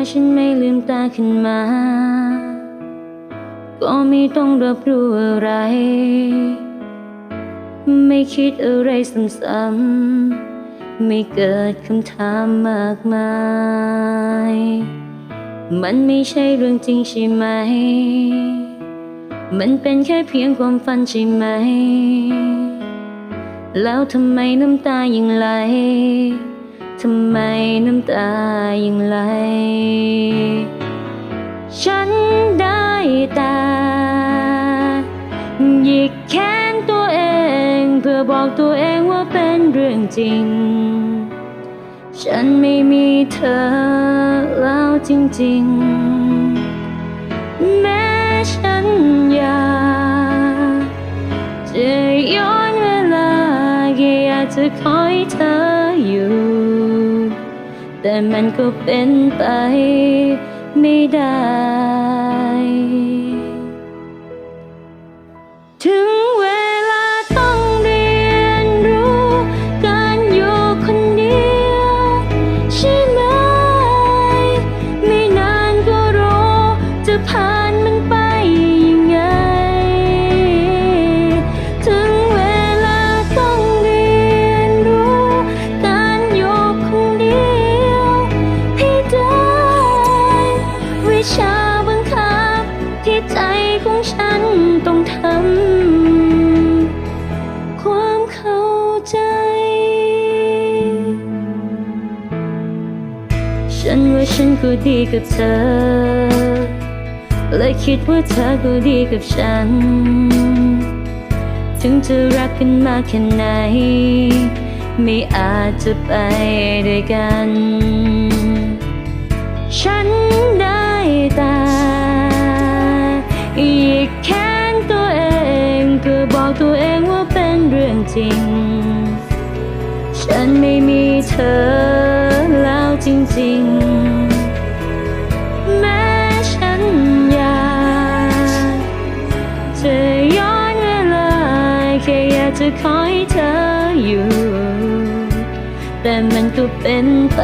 าฉันไม่ลืมตาขึ้นมา ก็ไม่ต้องรับรู้อะไร ไม่คิดอะไรซ้ำๆไม่เกิดคำถามมากมาย มันไม่ใช่เรื่องจริงใช่ไหม มันเป็นแค่เพียงความฝันใช่ไหม แล้วทำไมน้ำตายังไหล ทำไมน้ำตายังไหล ฉันได้แต่หยิกแขนตัวเอง เพื่อบอกตัวเองว่าเป็นเรื่องจริง ฉันไม่มีเธอแล้วจริงๆ แม้ฉันอยากจะย้อนเวลาแค่อยากจะคอยเธออยู่ แต่มันก็เป็นไปไม่ได้ถึง ว่าฉันก็ดีกับเธอ และคิดว่าเธอก็ดีกับฉัน ถึงจะรักกันมากแค่ไหน ไม่อาจจะไปด้วยกัน ฉันได้แต่หยิกแขนตัวเองเพื่อบอกตัวเองว่าเป็นเรื่องจริง ฉันไม่มีเธอแล้วจริงๆ คอยเธออยู่ แต่มันก็เป็นไป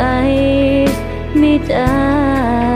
ไม่ได้